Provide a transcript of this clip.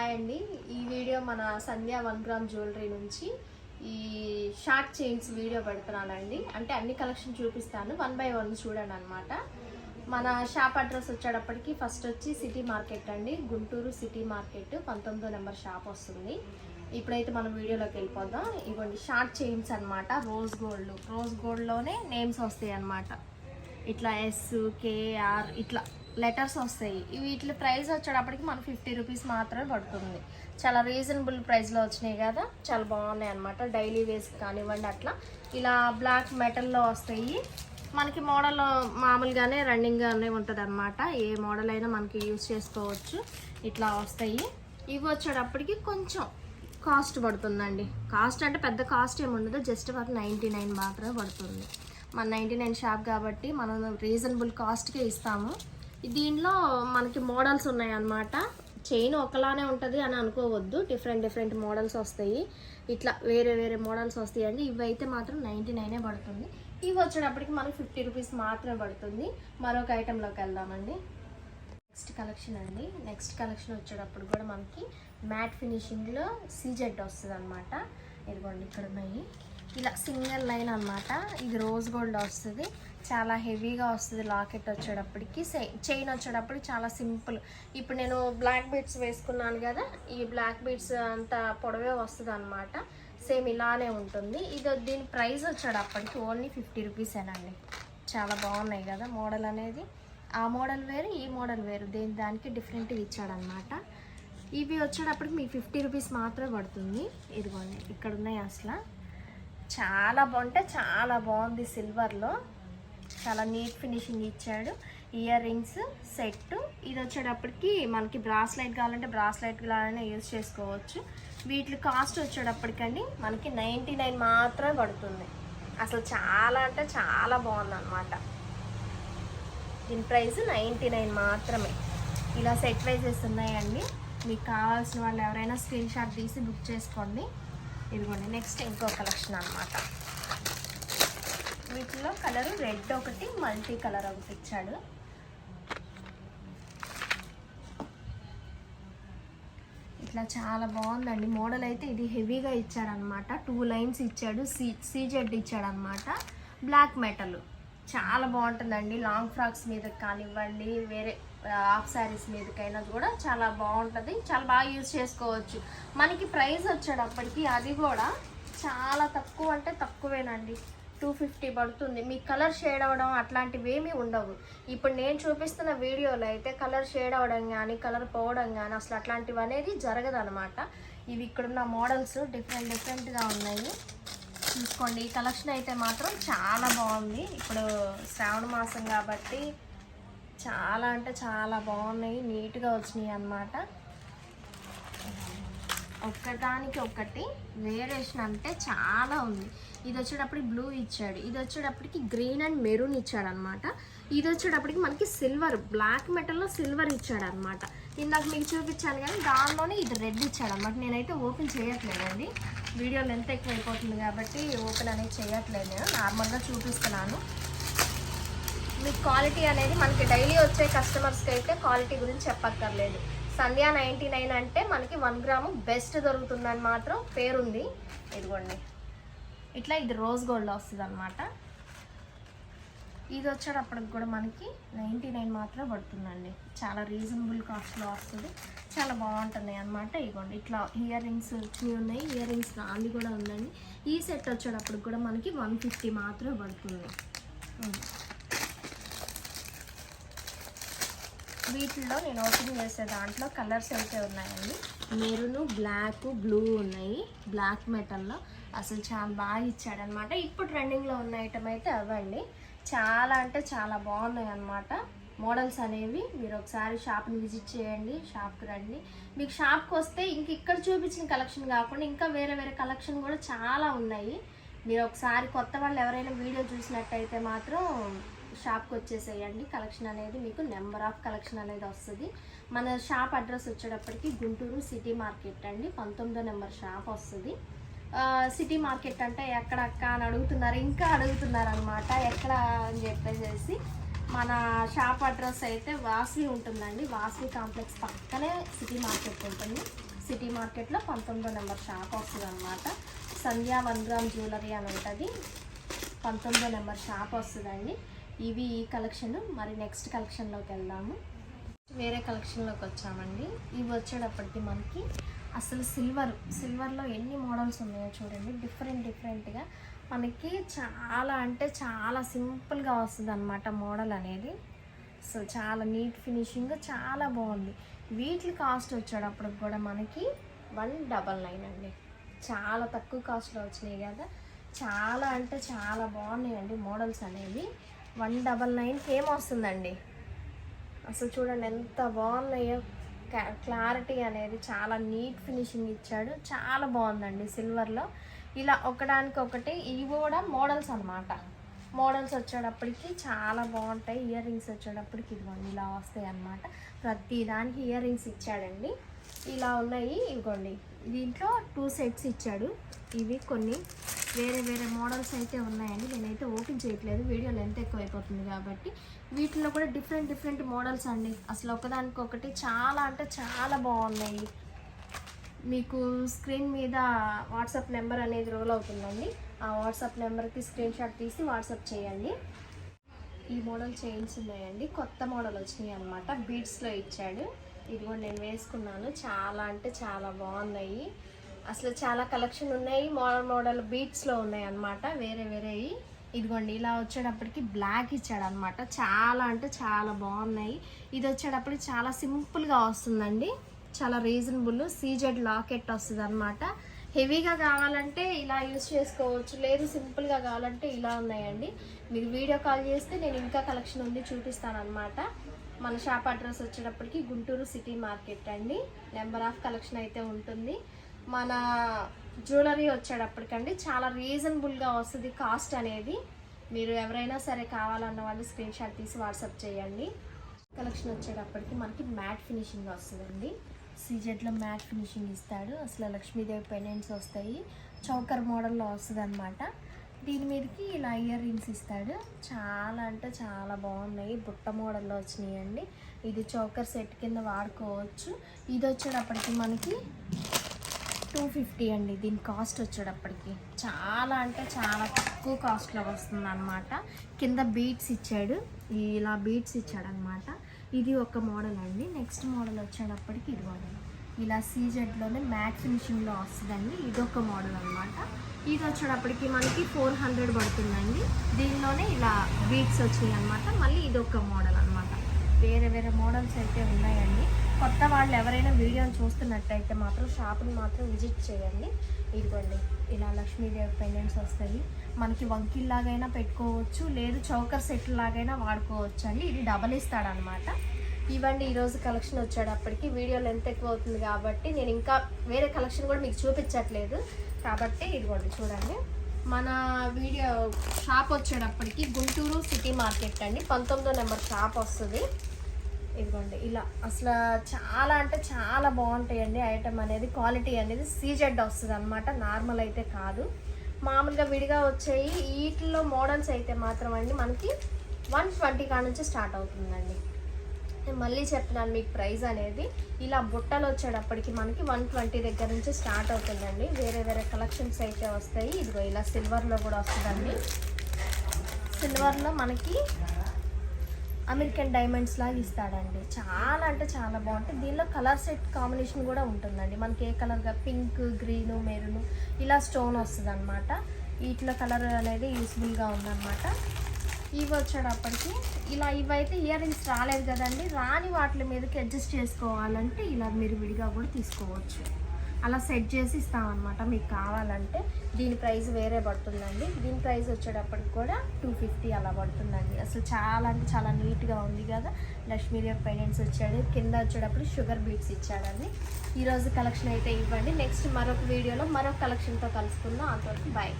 Hi అండి. ఈ video మన సంధ్య వన్ గ్రామ్ జ్యువెలరీ నుంచి ఈ షార్ట్ చైన్స్ వీడియో పెడుతున్నానండి. అంటే అన్ని కలెక్షన్ చూపిస్తాను. వన్ బై వన్ చూడండి అనమాట మన షాప్ అడ్రస్ వచ్చేటప్పటికి ఫస్ట్ వచ్చి సిటీ మార్కెట్ అండి. గుంటూరు సిటీ మార్కెట్ పంతొమ్మిదో నెంబర్ షాప్ వస్తుంది. ఇప్పుడైతే మనం వీడియోలోకి వెళ్ళిపోదాం. ఇవ్వండి షార్ట్ చైన్స్ అన్నమాట. Rose gold. రోజ్ గోల్డ్లోనే నేమ్స్ వస్తాయి అన్నమాట ఇట్లా ఎస్ కేఆర్ ఇట్లా. లెటర్స్ వస్తాయి. ఇవి వీటి ప్రైస్ వచ్చేటప్పటికి మనకు ఫిఫ్టీ రూపీస్ మాత్రమే పడుతుంది. చాలా రీజనబుల్ ప్రైస్లో వచ్చినాయి కదా చాలా బాగున్నాయి అనమాట డైలీ వేస్ కానివ్వండి అట్లా. ఇలా బ్లాక్ మెటల్లో వస్తాయి. మనకి మోడల్ మామూలుగానే రన్నింగ్గానే ఉంటుంది అనమాట ఏ మోడల్ అయినా మనకి యూజ్ చేసుకోవచ్చు. ఇట్లా వస్తాయి. ఇవి వచ్చేటప్పటికి కొంచెం కాస్ట్ పడుతుందండి. కాస్ట్ అంటే పెద్ద కాస్ట్ ఏమి ఉండదు. జస్ట్ వర్క్ నైంటీ నైన్ మాత్రమే పడుతుంది. మన నైంటీ నైన్ షాప్ కాబట్టి మనం రీజనబుల్ కాస్ట్కే ఇస్తాము. దీనిలో మనకి మోడల్స్ ఉన్నాయి అన్నమాట చైన్ ఒకలానే ఉంటుంది అని అనుకోవద్దు. డిఫరెంట్ డిఫరెంట్ మోడల్స్ వస్తాయి. ఇట్లా వేరే వేరే మోడల్స్ వస్తాయి ఇవి అయితే మాత్రం నైంటీ నైనే పడుతుంది. ఇవి వచ్చేటప్పటికి మనకి ఫిఫ్టీ రూపీస్ మాత్రమే పడుతుంది. మరొక ఐటెంలోకి వెళ్దామండి. నెక్స్ట్ కలెక్షన్ అండి. నెక్స్ట్ కలెక్షన్ వచ్చేటప్పుడు కూడా మనకి మ్యాట్ ఫినిషింగ్లో సీజెడ్ వస్తుంది అనమాట ఇదిగోండి ఇక్కడ ఉన్నాయి. ఇలా సింగిల్ లైన్ అన్నమాట. ఇది రోజ్ గోల్డ్ వస్తుంది. చాలా హెవీగా వస్తుంది లాకెట్ వచ్చేటప్పటికి. చైన్ వచ్చేటప్పటికి చాలా సింపుల్. ఇప్పుడు నేను బ్లాక్ బీడ్స్ వేసుకున్నాను కదా ఈ బ్లాక్ బీడ్స్ అంత పొడవే వస్తుంది అనమాట సేమ్ ఇలానే ఉంటుంది. ఇది దీని ప్రైస్ వచ్చేటప్పటికి ఓన్లీ ఫిఫ్టీ రూపీసేనండి చాలా బాగున్నాయి కదా మోడల్ అనేది. ఆ మోడల్ వేరు ఈ మోడల్ వేరు. దేని దానికి డిఫరెంట్గా ఇచ్చాడనమాట ఇవి వచ్చేటప్పటికి మీకు ఫిఫ్టీ రూపీస్ మాత్రమే పడుతుంది. ఇదిగోండి ఇక్కడ ఉన్నాయి అసలు. చాలా బాగుంటే చాలా బాగుంది సిల్వర్లో. చాలా నీట్ ఫినిషింగ్ ఇచ్చాడు. ఇయర్ రింగ్స్ సెట్ ఇది వచ్చేటప్పటికి మనకి బ్రాస్లైట్ కావాలంటే బ్రాస్లైట్ లాగానే యూజ్ చేసుకోవచ్చు. వీటి కాస్ట్ వచ్చేటప్పటికండి మనకి నైంటీ నైన్ మాత్రమే పడుతుంది. అసలు చాలా అంటే చాలా బాగుందన్నమాట. దీని ప్రైస్ నైంటీ నైన్ మాత్రమే. ఇలా సెట్ వైజెస్ ఉన్నాయండి. మీకు కావాల్సిన వాళ్ళు ఎవరైనా స్క్రీన్ షాట్ తీసి బుక్ చేసుకోండి. ఇదిగోండి నెక్స్ట్ ఇంకో కలెక్షన్ అనమాట వీటిలో కలర్ రెడ్ ఒకటి మల్టీ కలర్ ఒకటి ఇచ్చాడు. ఇట్లా చాలా బాగుందండి. మోడల్ అయితే ఇది హెవీగా ఇచ్చాడనమాట టూ లైన్స్ ఇచ్చాడు సీ సీజెడ్ ఇచ్చాడనమాట బ్లాక్ మెటల్. చాలా బాగుంటుందండి. లాంగ్ ఫ్రాక్స్ మీద కానివ్వండి వేరే హాఫ్ శారీస్ మీదకైనా కూడా చాలా బాగుంటుంది. చాలా బాగా యూజ్ చేసుకోవచ్చు. మనకి ప్రైస్ వచ్చేటప్పటికి అది కూడా చాలా తక్కువ అంటే తక్కువేనండి. టూ ఫిఫ్టీ పడుతుంది. మీ కలర్ షేడ్ అవ్వడం అట్లాంటివి ఏమీ ఉండవు. ఇప్పుడు నేను చూపిస్తున్న వీడియోలో అయితే కలర్ షేడ్ అవ్వడం కానీ కలర్ పోవడం కానీ అసలు అట్లాంటివి అనేది జరగదనమాట ఇవి ఇక్కడున్న మోడల్స్ డిఫరెంట్ డిఫరెంట్గా ఉన్నాయి. చూసుకోండి. ఈ కలెక్షన్ అయితే మాత్రం చాలా బాగుంది. ఇప్పుడు శ్రావణ మాసం కాబట్టి చాలా అంటే చాలా బాగున్నాయి. నీట్గా వచ్చినాయి అన్నమాట. ఒక్కదానికి ఒకటి వేరియేషన్ అంటే చాలా ఉంది. ఇది వచ్చేటప్పటికి బ్లూ ఇచ్చాడు. ఇది వచ్చేటప్పటికి గ్రీన్ అండ్ మెరూన్ ఇచ్చాడు అనమాట ఇది వచ్చేటప్పటికి మనకి సిల్వర్ బ్లాక్ మెటల్లో సిల్వర్ ఇచ్చాడు అనమాట ఇందాక మీకు చూపించాను కానీ దానిలోనే ఇది రెడ్ ఇచ్చాడు అనమాట నేనైతే ఓపెన్ చేయట్లేదండి. వీడియో లెంత్ ఎక్కువ అయిపోతుంది కాబట్టి ఓపెన్ అనేది చేయట్లేదు. నేను నార్మల్గా చూపిస్తున్నాను. మీకు క్వాలిటీ అనేది మనకి డైలీ వచ్చే కస్టమర్స్కి అయితే క్వాలిటీ గురించి చెప్పక్కర్లేదు. సంధ్యా నైంటీ నైన్ అంటే మనకి వన్ గ్రాము బెస్ట్ దొరుకుతుందని మాత్రం పేరుంది. ఇదిగోండి. ఇట్లా ఇది రోజ్ గోల్డ్ వస్తుంది అనమాట ఇది వచ్చేటప్పటికి కూడా మనకి నైంటీ నైన్ మాత్రం పడుతుందండి. చాలా రీజనబుల్ కాస్ట్లో వస్తుంది. చాలా బాగుంటున్నాయి అనమాట ఇదిగోండి. ఇట్లా ఇయర్ రింగ్స్ వచ్చినవి ఉన్నాయి. ఇయర్ రింగ్స్ రాంది కూడా ఉందండి. ఈ సెట్ వచ్చేటప్పటికి కూడా మనకి వన్ ఫిఫ్టీ మాత్రమే పడుతుంది. వీటిలో నేను ఓపెన్ చేసే దాంట్లో కలర్స్ అయితే ఉన్నాయండి. మెరూన్ బ్లాక్ బ్లూ ఉన్నాయి. బ్లాక్ మెటల్లో అసలు చాలా బాగా ఇచ్చాడనమాట. ఇప్పుడు ట్రెండింగ్లో ఉన్న ఐటమ్ అయితే అవ్వండి చాలా అంటే చాలా బాగున్నాయి అనమాట మోడల్స్ అనేవి మీరు ఒకసారి షాప్ని విజిట్ చేయండి షాప్కి రండి. మీకు షాప్కి వస్తే ఇంక ఇక్కడ చూపించిన కలెక్షన్ కాకుండా ఇంకా వేరే వేరే కలెక్షన్ కూడా చాలా ఉన్నాయి. మీరు ఒకసారి కొత్త వాళ్ళు ఎవరైనా వీడియో చూసినట్టయితే మాత్రం షాప్కి వచ్చేసేయండి. కలెక్షన్ అనేది మీకు నెంబర్ ఆఫ్ కలెక్షన్ అనేది వస్తుంది. మన షాప్ అడ్రస్ వచ్చేటప్పటికి గుంటూరు సిటీ మార్కెట్ అండి. పంతొమ్మిదో నెంబర్ షాప్ వస్తుంది. సిటీ మార్కెట్ అంటే ఎక్కడక్క అని అడుగుతున్నారు. ఇంకా అడుగుతున్నారు అనమాట ఎక్కడ అని చెప్పేసి మన షాప్ అడ్రస్ అయితే వాసి ఉంటుందండి. వాసవి కాంప్లెక్స్ పక్కనే సిటీ మార్కెట్ ఉంటుంది. సిటీ మార్కెట్లో పంతొమ్మిదో నెంబర్ షాప్ వస్తుంది అనమాట సంధ్యా వన్ గ్రామ్ జ్యువెలరీ అని ఉంటుంది. పంతొమ్మిదో నెంబర్ షాప్ వస్తుందండి. ఇవి ఈ కలెక్షన్. మరి నెక్స్ట్ కలెక్షన్లోకి వెళ్దాము. వేరే కలెక్షన్లోకి వచ్చామండి. ఇవి వచ్చేటప్పటికి మనకి అసలు సిల్వర్ సిల్వర్లో ఎన్ని మోడల్స్ ఉన్నాయో చూడండి. డిఫరెంట్ డిఫరెంట్గా మనకి చాలా అంటే చాలా సింపుల్గా వస్తుంది అనమాట మోడల్ అనేది. అసలు చాలా నీట్ ఫినిషింగ్ చాలా బాగుంది. వీటి కాస్ట్ వచ్చేటప్పటికి కూడా మనకి వన్ డబల్ నైన్ అండి. చాలా తక్కువ కాస్ట్లో వచ్చినాయి కదా. చాలా అంటే చాలా బాగున్నాయండి మోడల్స్ అనేవి. వన్ డబల్ నైన్కి ఏమొస్తుందండి అసలు చూడండి ఎంత బాగున్నాయో. క్లా- క్లారిటీ అనేది చాలా నీట్ ఫినిషింగ్ ఇచ్చాడు. చాలా బాగుందండి సిల్వర్లో. ఇలా ఒకదానికి ఒకటి ఇవి కూడా మోడల్స్ అన్నమాట. మోడల్స్ వచ్చేటప్పటికి చాలా బాగుంటాయి. ఇయర్ రింగ్స్ వచ్చేటప్పటికి ఇదిగోండి ఇలా వస్తాయి అన్నమాట. ప్రతి దానికి ఇయర్ రింగ్స్ ఇచ్చాడండి. ఇలా ఉన్నాయి. ఇవ్వండి దీంట్లో టూ సెట్స్ ఇచ్చాడు. ఇవి కొన్ని వేరే వేరే మోడల్స్ అయితే ఉన్నాయండి. నేనైతే ఓపెన్ చేయట్లేదు. వీడియో లెంత్ ఎక్కువ అయిపోతుంది కాబట్టి వీటిలో కూడా డిఫరెంట్ డిఫరెంట్ మోడల్స్ అండి. అసలు ఒకదానికొకటి చాలా అంటే చాలా బాగున్నాయి. మీకు స్క్రీన్ మీద వాట్సాప్ నెంబర్ అనేది రోల్ అవుతుందండి. ఆ వాట్సాప్ నెంబర్కి స్క్రీన్ షాట్ తీసి వాట్సాప్ చేయండి. ఈ మోడల్ చైన్స్ ఉన్నాయండి. కొత్త మోడల్ వచ్చినాయి అనమాట బీడ్స్లో ఇచ్చాడు. ఇది కూడా నేను వేసుకున్నాను. చాలా అంటే చాలా బాగున్నాయి. అసలు చాలా కలెక్షన్ ఉన్నాయి మోడల్ మోడల్ బీట్స్లో ఉన్నాయి అనమాట వేరే వేరేవి ఇదిగోండి ఇలా వచ్చేటప్పటికి బ్లాక్ ఇచ్చాడు అనమాట చాలా అంటే చాలా బాగున్నాయి. ఇది వచ్చేటప్పటికి చాలా సింపుల్గా వస్తుందండి. చాలా రీజనబుల్ సీజెడ్ లాకెట్ వస్తుంది అనమాట హెవీగా కావాలంటే ఇలా యూస్ చేసుకోవచ్చు లేదు సింపుల్గా కావాలంటే ఇలా ఉన్నాయండి. మీరు వీడియో కాల్ చేస్తే నేను ఇంకా కలెక్షన్ ఉంది చూపిస్తానమాట మన షాప్ అడ్రస్ వచ్చేటప్పటికి గుంటూరు సిటీ మార్కెట్ అండి. నెంబర్ ఆఫ్ కలెక్షన్ అయితే ఉంటుంది. మన జ్యువెలరీ వచ్చేటప్పటికండి చాలా రీజనబుల్గా వస్తుంది కాస్ట్ అనేది. మీరు ఎవరైనా సరే కావాలన్న వాళ్ళు స్క్రీన్ షాట్ తీసి వాట్సాప్ చేయండి. కలెక్షన్ వచ్చేటప్పటికి మనకి మ్యాట్ ఫినిషింగ్ వస్తుందండి. సీజెట్లో మ్యాట్ ఫినిషింగ్ ఇస్తాడు. అసలు లక్ష్మీదేవి పెండెంట్స్ వస్తాయి. చౌకర్ మోడల్లో వస్తుంది అనమాట దీని మీదకి ఇలా ఇయర్ రింగ్స్ ఇస్తాడు. చాలా అంటే చాలా బాగున్నాయి. బుట్ట మోడల్లో వచ్చినాయండి. ఇది చౌకర్ సెట్ కింద వాడుకోవచ్చు. ఇది వచ్చేటప్పటికి మనకి టూ ఫిఫ్టీ అండి. దీని కాస్ట్ వచ్చేటప్పటికి. చాలా అంటే చాలా తక్కువ కాస్ట్లో వస్తుంది అనమాట కింద బీట్స్ ఇచ్చాడు. ఇలా బీట్స్ ఇచ్చాడు అనమాట ఇది ఒక మోడల్ అండి. నెక్స్ట్ మోడల్ వచ్చేటప్పటికి ఇది మోడల్ ఇలా సీజెడ్లోనే మ్యాట్ ఫినిషింగ్లో వస్తుందండి. ఇది ఒక మోడల్ అనమాట ఇది వచ్చేటప్పటికి మనకి ఫోర్ హండ్రెడ్ పడుతుందండి. దీనిలోనే ఇలా బీట్స్ వచ్చాయి అనమాట మళ్ళీ ఇది ఒక మోడల్ అనమాట వేరే వేరే మోడల్స్ అయితే ఉన్నాయండి. కొత్త వాళ్ళు ఎవరైనా వీడియోని చూస్తున్నట్టయితే మాత్రం షాప్ని మాత్రం విజిట్ చేయండి. ఇదిగోండి ఇలా లక్ష్మీదేవి పెండెంట్స్ వస్తాయి. మనకి వంకిల్లాగైనా పెట్టుకోవచ్చు లేదు చౌకర్ సెట్ లాగైనా వాడుకోవచ్చు అండి. ఇది డబల్ ఇస్తాడనమాట ఇవ్వండి ఈరోజు కలెక్షన్ వచ్చేటప్పటికి వీడియో లెంత్ ఎక్కువ అవుతుంది కాబట్టి నేను ఇంకా వేరే కలెక్షన్ కూడా మీకు చూపించట్లేదు. కాబట్టి ఇదిగోండి చూడండి. మన వీడియో షాప్ వచ్చేటప్పటికి గుంటూరు సిటీ మార్కెట్ అండి. పంతొమ్మిదో నెంబర్ షాప్ వస్తుంది. ఇదిగోండి ఇలా. అసలు చాలా అంటే చాలా బాగుంటాయండి ఐటమ్ అనేది క్వాలిటీ అనేది సీజెడ్ వస్తుంది అనమాట నార్మల్ అయితే కాదు. మామూలుగా విడిగా వచ్చాయి వీటిల్లో మోడల్స్ అయితే మాత్రం అండి మనకి వన్ ట్వంటీ కాడ నుంచి స్టార్ట్ అవుతుందండి. నేను మళ్ళీ చెప్తున్నాను మీకు ప్రైస్ అనేది. ఇలా బుట్టలు వచ్చేటప్పటికి మనకి వన్ ట్వంటీ దగ్గర నుంచి స్టార్ట్ అవుతుందండి. వేరే వేరే కలెక్షన్స్ అయితే వస్తాయి. ఇదిగో ఇలా సిల్వర్లో కూడా వస్తుందండి. సిల్వర్లో మనకి అమెరికన్ డైమండ్స్ లాగా ఇస్తాడండి. చాలా అంటే చాలా బాగుంటుంది దీనిలో కలర్ సెట్ కాంబినేషన్ కూడా ఉంటుందండి. మనకి ఏ కలర్గా పింక్ గ్రీను మెరూన్ ఇలా స్టోన్ వస్తుంది అనమాట వీటిలో కలర్ అనేది యూస్ఫుల్గా ఉందన్నమాట. ఇవి వచ్చేటప్పటికి ఇలా ఇవైతే ఇయర్ రింగ్స్ రాలేదు కదండి. రాని వాటి మీదకి అడ్జస్ట్ చేసుకోవాలంటే ఇలా మీరు విడిగా కూడా తీసుకోవచ్చు. అలా సెట్ చేసి ఇస్తామన్నమాట. మీకు కావాలంటే దీని ప్రైస్ వేరే పడుతుందండి. దీని ప్రైస్ వచ్చేటప్పటికి కూడా టూ ఫిఫ్టీ అలా పడుతుందండి. అసలు చాలా అంటే చాలా నీట్గా ఉంది కదా. లక్ష్మీదేవి పెయింట్స్ వచ్చాడు. కింద వచ్చేటప్పుడు షుగర్ బీట్స్ ఇచ్చాడండి. ఈరోజు కలెక్షన్ అయితే ఇవ్వండి. నెక్స్ట్ మరొక వీడియోలో మరొక కలెక్షన్తో కలుసుకుందాం. అంతవరకు బాయ్